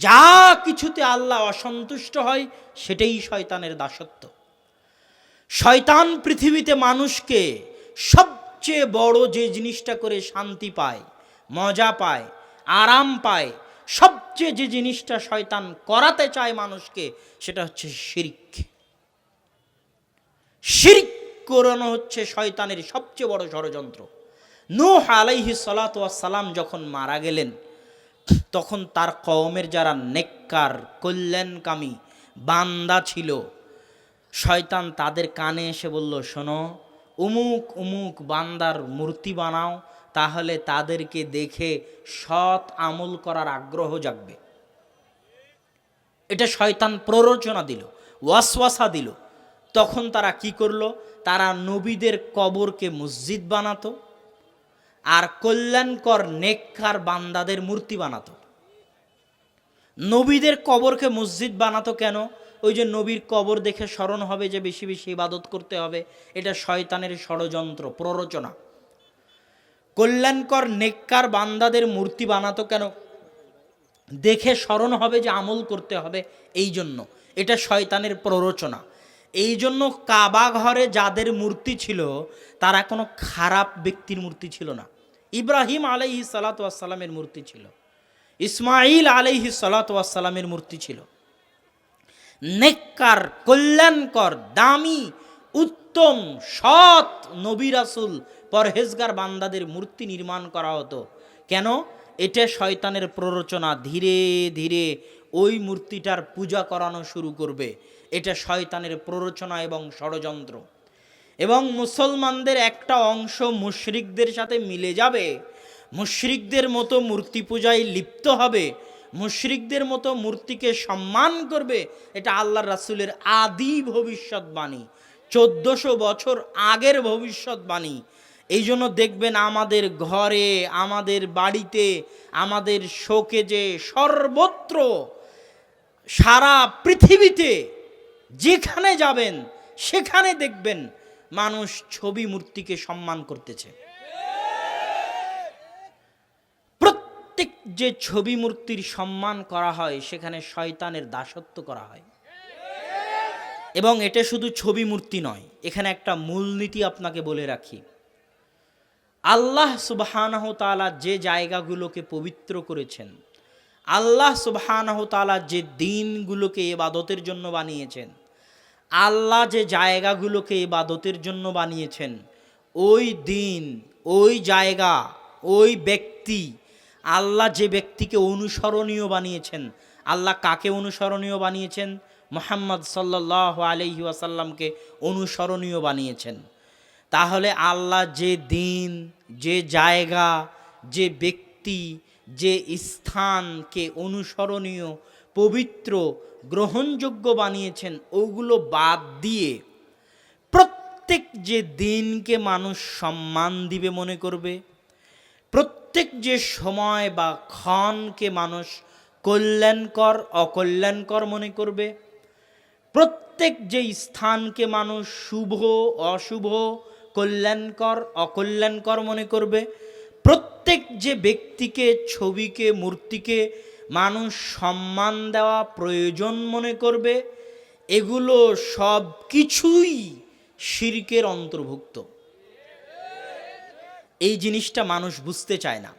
যা কিছুতে আল্লাহ অসন্তুষ্ট হয়, সেটাই শয়তানের দাসত্ব। শয়তান পৃথিবীতে মানুষকে সবচেয়ে বড় যে জিনিসটা করে শান্তি পায়, মজা পায়, আরাম পায়, সবচেয়ে যে জিনিসটা শয়তান করাতে চায় মানুষকে, সেটা হচ্ছে শিরিক। শিরিক করানো হচ্ছে শয়তানের সবচেয়ে বড় ষড়যন্ত্র। নূহ আলাইহি সালাম যখন মারা গেলেন তখন তার কওমের যারা নেককার, কল্যাণকামী বান্দা ছিল, শয়তান তাদের কানে এসে বলল, শোনো, উমুক উমুক বান্দার মূর্তি বানাও, তাহলে তাদেরকে দেখে সৎ আমল করার আগ্রহ জাগবে। এটা শয়তান প্ররোচনা দিল, ওয়াসওয়াসা দিল। তখন তারা কি করল? তারা নবীদের কবরকে মসজিদ বানাতো আর কল্যাণকর, নেককার বান্দাদের মূর্তি বানাতো। নবীদের কবরকে মসজিদ বানাতো কেন? ওই যে নবীর কবর দেখে স্মরণ হবে যে বেশি বেশি ইবাদত করতে হবে। এটা শয়তানের ষড়যন্ত্র, প্ররোচনা। কল্যাণকর নেককার বান্দাদের মূর্তি বানাতো কেন? দেখে স্মরণ হবে যে আমল করতে হবে এই জন্য। এটা শয়তানের প্ররোচনা। এই জন্য কাবা ঘরে যাদের মূর্তি ছিল, তারা কোনো খারাপ ব্যক্তির মূর্তি ছিল না। ইব্রাহিম আলাইহি সালাতামের মূর্তি ছিল। ইসমাইল আলাইহি সালাতামের মূর্তি ছিল। নেককার, কল্যাণকর, দামি, উত্তম, সৎ নবী রাসুল পরহেজগার বান্দাদের মূর্তি নির্মাণ করা হতো। কেন? এটা শয়তানের প্ররোচনা। ধীরে ধীরে ওই মূর্তিটার পূজা করানো শুরু করবে। এটা শয়তানের প্ররোচনা এবং ষড়যন্ত্র। এবং মুসলমানদের একটা অংশ মুশরিকদের সাথে মিলে যাবে। মুশরিকদের মতো মূর্তি পূজায় লিপ্ত হবে, মুশরিকদের মতো মূর্তিকে সম্মান করবে, এটা আল্লাহর রাসুলের আদি ভবিষ্যৎবাণী চোদ্দশো বছর আগের ভবিষ্যৎবাণী এই জন্য দেখবেন আমাদের ঘরে, আমাদের বাড়িতে, আমাদের শোকে যে সর্বত্র সারা পৃথিবীতে যেখানে যাবেন, সেখানে দেখবেন মানুষ ছবি মূর্তিকে সম্মান করতেছে। প্রত্যেক যে ছবি মূর্তির সম্মান করা হয়, সেখানে শয়তানের দাসত্ব করা হয়। এবং এটা শুধু ছবি মূর্তি নয়, এখানে একটা মূলনীতি আপনাকে বলে রাখি। আল্লাহ সুবাহানহ তালা যে জায়গাগুলোকে পবিত্র করেছেন, আল্লাহ সুবাহানহ তালা যে দিনগুলোকে এবাদতের জন্য বানিয়েছেন, আল্লাহ যে জায়গাগুলোকে ইবাদতের জন্য বানিয়েছেন, ওই দিন, ওই জায়গা, ওই ব্যক্তি আল্লাহ যে ব্যক্তিকে অনুসরণীয় বানিয়েছেন, আল্লাহ কাকে অনুসরণীয় বানিয়েছেন? মোহাম্মদ সাল্লাহ আলহি আসাল্লামকে অনুসরণীয় বানিয়েছেন। তাহলে আল্লাহ যে দিন, যে জায়গা, যে ব্যক্তি, যে স্থানকে অনুসরণীয়, পবিত্র, গ্রহণযোগ্য বানিয়েছেন, ওগুলো বাদ দিয়ে প্রত্যেক যে দিনকে মানুষ সম্মান দিবে মনে করবে, প্রত্যেক যে সময় বা ক্ষণকে মানুষ কল্যাণকর, অকল্যাণকর মনে করবে, প্রত্যেক যে স্থানকে মানুষ শুভ, অশুভ, কল্যাণকর, অকল্যাণকর মনে করবে, প্রত্যেক যে ব্যক্তিকে, ছবিকে, মূর্তিকে মানুষ সম্মান দেওয়া প্রয়োজন মনে করবে, এগুলো সব কিছুই শিরকের অন্তর্ভুক্ত। এই জিনিসটা মানুষ বুঝতে চায় না।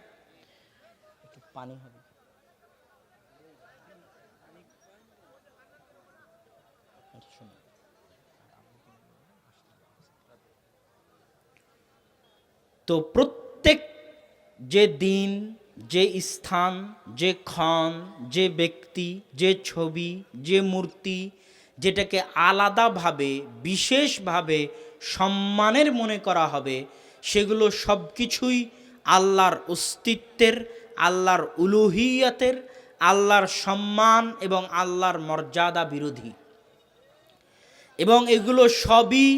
হবে। তো প্রত্যেক যে দিন, যে স্থান, যে ক্ষণ, যে ব্যক্তি, যে ছবি, যে মূর্তি, যেটাকে আলাদাভাবে, বিশেষভাবে সম্মানের মনে করা হবে সেগুলো সব কিছুই আল্লাহর অস্তিত্বের, আল্লাহর উলুহিয়াতের, আল্লাহর সম্মান এবং আল্লাহর মর্যাদা বিরোধী। এবং এগুলো সবই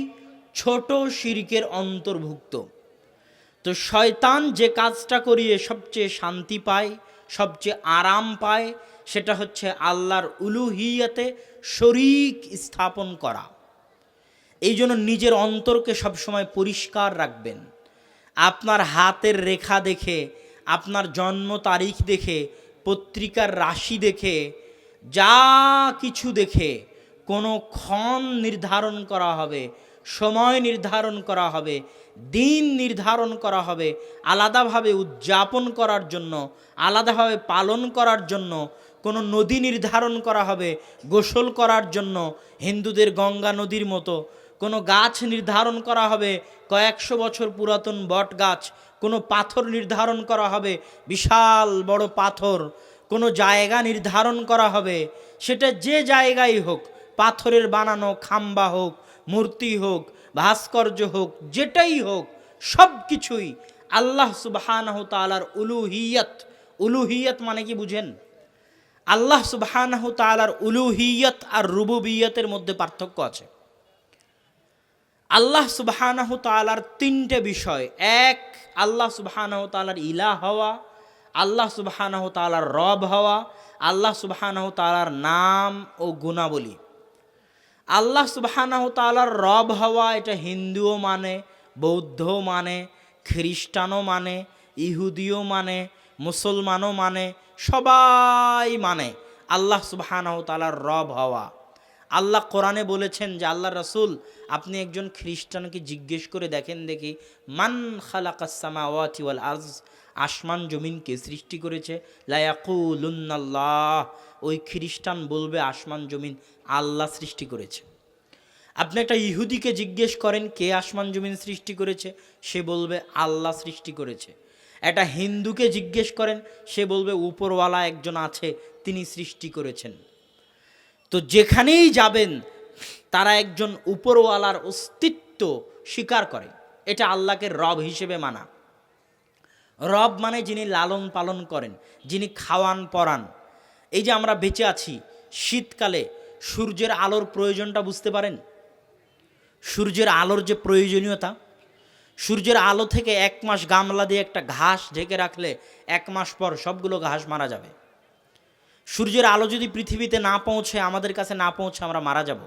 ছোট শিরিকের অন্তর্ভুক্ত। তো শয়তান যে কাজটা করিয়ে সবচেয়ে শান্তি পায়, সবচেয়ে আরাম পায়, সেটা হচ্ছে আল্লাহর উলুহিয়াতে শরিক স্থাপন করা। এই জন্য নিজের অন্তরকে সবসময় পরিষ্কার রাখবেন। আপনার হাতের রেখা দেখে, আপনার জন্ম তারিখ দেখে, পত্রিকার রাশি দেখে, যা কিছু দেখে, কোনো ক্ষণ নির্ধারণ করা হবে, সময় নির্ধারণ করা হবে, দিন নির্ধারণ করা হবে, আলাদাভাবে উদযাপন করার জন্য, আলাদাভাবে পালন করার জন্য, কোনো নদী নির্ধারণ করা হবে, গোসল করার জন্য, হিন্দুদের গঙ্গা নদীর মতো কোনো গাছ নির্ধারণ করা হবে, কয়েকশো বছর পুরাতন বট গাছ, কোনো পাথর নির্ধারণ করা হবে, বিশাল বড় পাথর, কোনো জায়গা নির্ধারণ করা হবে, সেটা যে জায়গায় হোক, পাথরের বানানো খাম্বা হোক, মূর্তি হোক, ভাস্কর্য হোক, যেটাই হোক সব কিছুই আল্লাহ সুবহানাহু তাআলার উলুহিয়ত। উলুহিয়ত মানে কি বুঝেন? আল্লাহ সুবহানাহু তাআলার উলুহিয়ত আর রুবুবিয়তের মধ্যে পার্থক্য আছে। আল্লাহ সুবহানাহু তাআলার তিনটে বিষয়। এক, আল্লাহ সুবহানাহু তালার ইলা হওয়া, আল্লাহ সুবহানাহু তাআলার রব হওয়া, আল্লাহ সুবহানাহু তালার নাম ও গুণাবলী। আল্লাহ সুবহানাহু তাআলার রব হওয়া, এটা হিন্দুও মানে বৌদ্ধও মানে খ্রিস্টানও মানে ইহুদিও মানে মুসলমানও মানে সবাই মানে আল্লাহ সুবহানাহু তালার রব হওয়া। আল্লাহ কোরআনে বলেছেন যে আল্লাহ রসুল, আপনি একজন খ্রিস্টানকে জিজ্ঞেস করে দেখেন দেখি, মান ওয়াল আজ আসমান জমিনকে সৃষ্টি করেছে? লায়াকুলুন্নাল্লাহ ওই খ্রিস্টান বলবে আসমান জমিন আল্লাহ সৃষ্টি করেছে। আপনি একটা ইহুদিকে জিজ্ঞেস করেন, কে আসমান জমিন সৃষ্টি করেছে? সে বলবে, আল্লাহ সৃষ্টি করেছে। একটা হিন্দুকে জিজ্ঞেস করেন, সে বলবে, উপরওয়ালা একজন আছে, তিনি সৃষ্টি করেছেন। তো যেখানেই যাবেন, তারা একজন উপরওয়ালার অস্তিত্ব স্বীকার করে। এটা আল্লাহকে রব হিসেবে মানা। রব মানে যিনি লালন পালন করেন, যিনি খাওয়ান পরান। এই যে আমরা বেঁচে আছি, শীতকালে সূর্যের আলোর প্রয়োজনটা বুঝতে পারেন? সূর্যের আলোর যে প্রয়োজনীয়তা, সূর্যের আলো থেকে এক মাস গামলা দিয়ে একটা ঘাস ঢেকে রাখলে এক মাস পর সবগুলো ঘাস মারা যাবে। সূর্যের আলো যদি পৃথিবীতে না পৌঁছে, আমাদের কাছে না পৌঁছে আমরা মারা যাব।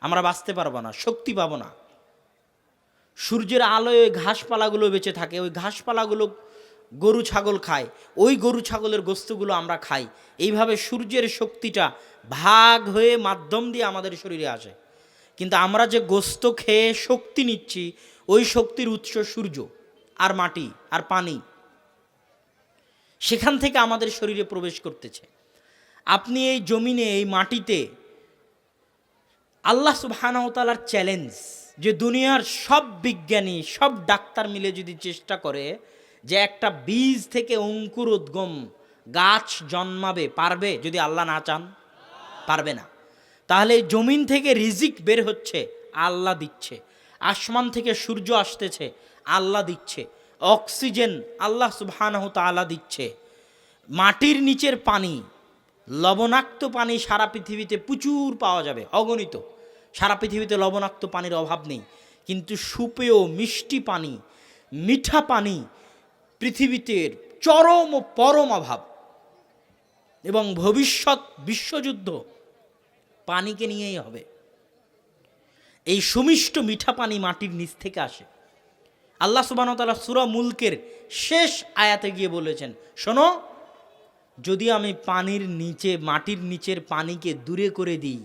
আমরা বাঁচতে পারব না, শক্তি পাবো না। সূর্যের আলোয় ওই ঘাসপালাগুলো বেঁচে থাকে, ওই ঘাসপালাগুলো গরু ছাগল খায়, ওই গরু ছাগলের গোস্তগুলো আমরা খাই। এইভাবে সূর্যের শক্তিটা ভাগ হয়ে মাধ্যম দিয়ে আমাদের শরীরে আসে। কিন্তু আমরা যে গোস্ত খেয়ে শক্তি নিচ্ছি, ওই শক্তির উৎস সূর্য আর মাটি আর পানি। সেখান থেকে আমাদের শরীরে প্রবেশ করতেছে। আপনি এই জমিনে, এই মাটিতে আল্লাহ সুবাহানতালার চ্যালেঞ্জ যে দুনিয়ার সব বিজ্ঞানী, সব ডাক্তার মিলে যদি চেষ্টা করে যে একটা বীজ থেকে অঙ্কুর উদ্গম গাছ জন্মাবে, পারবে যদি আল্লাহ না চান? পারবে না। তাহলে জমিন থেকে রিজিক বের হচ্ছে, আল্লাহ দিচ্ছে। আসমান থেকে সূর্য আসতেছে, আল্লাহ দিচ্ছে। অক্সিজেন আল্লাহ সুবহানাহ তাআলা দিচ্ছে। মাটির নিচের পানি লবণাক্ত পানি সারা পৃথিবীতে প্রচুর পাওয়া যাবে, অগণিত। সারা পৃথিবীতে লবণাক্ত পানির অভাব নেই। কিন্তু সুপেয় মিষ্টি পানি, মিঠা পানি পৃথিবীতে চরম ও পরম অভাব। এবং ভবিষ্যৎ বিশ্বযুদ্ধ পানিকে নিয়েই হবে। এই সুমিষ্ট মিঠা পানি মাটির নিচ থেকে আসে। আল্লাহ সুবাহতালা সুরা মুলকের শেষ আয়াতে গিয়ে বলেছেন, শোনো যদি আমি পানির নিচে, মাটির নিচের পানিকে দূরে করে দিই,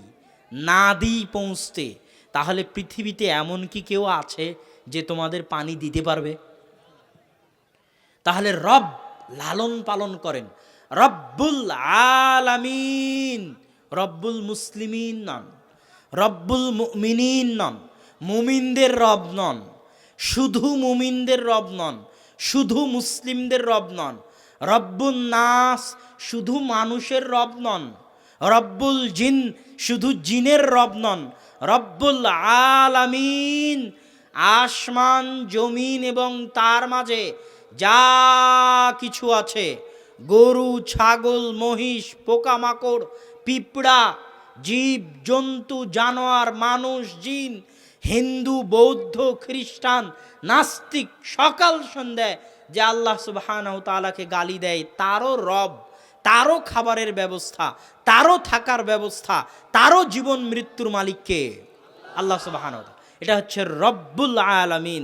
না দিই পৌঁছতে, তাহলে পৃথিবীতে এমন কি কেউ আছে যে তোমাদের পানি দিতে পারবে? তাহলে রব লালন পালন করেন। রব্বুল আলামিন, রব্বুল মুসলিমিন নন, রব্বুল মুমিনিন নন, মুমিনদের রব নন, শুধু মুমিনদের রব নন, শুধু মুসলিমদের রব নন রব্বুল নাস শুধু মানুষের রব নন, রব্বুল জিন শুধু জিনের রব নন, রব্বুল আলামিন আসমান, জমিন এবং তার মাঝে যা কিছু আছে, গরু, ছাগল, মহিষ, পোকামাকড়, পিঁপড়া, জীব, জন্তু, জানোয়ার, মানুষ, জিন, হিন্দু, বৌদ্ধ, খ্রিস্টান, নাস্তিক, সকাল সন্ধ্যায় যে আল্লাহ সুবাহানাহ তালাকে গালি দেয়, তারও রব, তারও খাবারের ব্যবস্থা, তারও থাকার ব্যবস্থা, তারও জীবন মৃত্যুর মালিককে আল্লাহ সুবাহান এটা হচ্ছে রব্বুল আলামিন,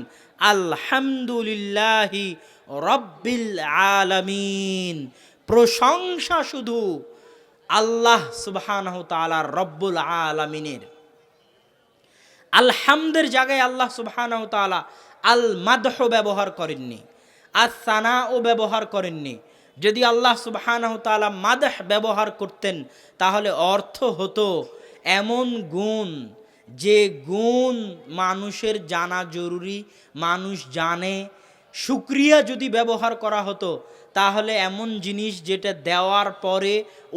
আলহামদুলিল্লাহি রব্বিল আলামিন। প্রশংসা শুধু আল্লাহ সুবহানাহ রব্বুল আলামিনের। আলহামদের জায়গায় আল্লাহ সুবহানাহু তাআলা আল মাদহ ব্যবহার করেননি। আর সানাও ব্যবহার করেননি। যদি আল্লাহ সুবহানাহু তালা মাদাহ ব্যবহার করতেন, তাহলে অর্থ হতো এমন গুণ যে গুণ মানুষের জানা জরুরি, মানুষ জানে। শুক্রিয়া যদি ব্যবহার করা হতো তাহলে এমন জিনিস যেটা দেওয়ার পরে,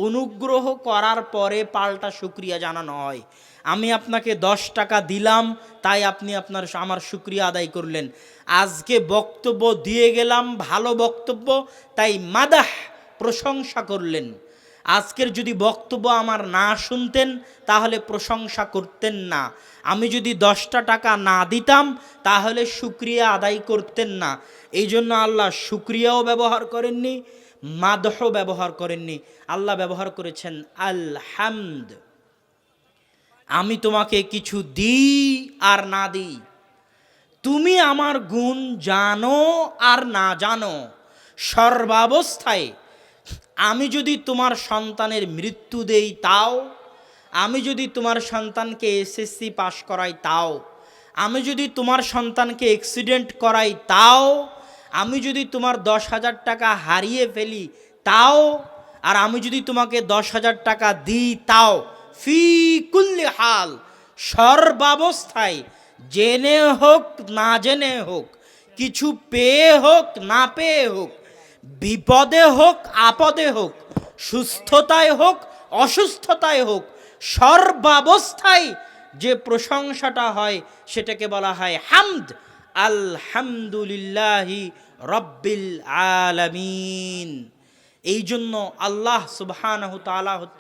অনুগ্রহ করার পরে পাল্টা শুক্রিয়া জানানো হয়। আমি আপনাকে দশ টাকা দিলাম, তাই আপনি আপনার আমার শুক্রিয়া আদায় করলেন। আজকে বক্তব্য দিয়ে গেলাম, ভালো বক্তব্য, তাই মাদাহ প্রশংসা করলেন। আজকের যদি বক্তব্য আমার না শুনতেন, তাহলে প্রশংসা করতেন না। আমি যদি দশটা টাকা না দিতাম, তাহলে শুক্রিয়া আদায় করতেন না। এই জন্য আল্লাহ শুক্রিয়াও ব্যবহার করেননি মাদহ ব্যবহার করেননি। আল্লাহ ব্যবহার করেছেন, আলহামদ। আমি তোমাকে কিছু দিই আর না দিই। তুমি আমার গুণ জানো আর না জানো। সর্বাবস্থায় আমি যদি তোমার সন্তানের মৃত্যু দেই তাও আমি যদি তোমার সন্তানকে এসএসসি পাশ করাই তাও, আমি যদি তোমার সন্তানকে অ্যাক্সিডেন্ট করাই তাও, আমি যদি তোমার দশ হাজার টাকা হারিয়ে ফেলি তাও, আর আমি যদি তোমাকে দশ হাজার টাকা দিই তাও, ফি কুল্লি হাল, সর্বাবস্থায় জেনে হোক, না জেনে হোক, কিছু পেয়ে হোক, না পেয়ে হোক, বিপদে হোক, আপদে হোক, সুস্থতায় হোক, অসুস্থতায় হোক সর্বাবস্থায় যে প্রশংসাটা হয়, সেটাকে বলা হয় হামদ। আলহামদুলিল্লাহি রব্বিল আলমিন। এই জন্য আল্লাহ সুবহানাহু হচ্ছে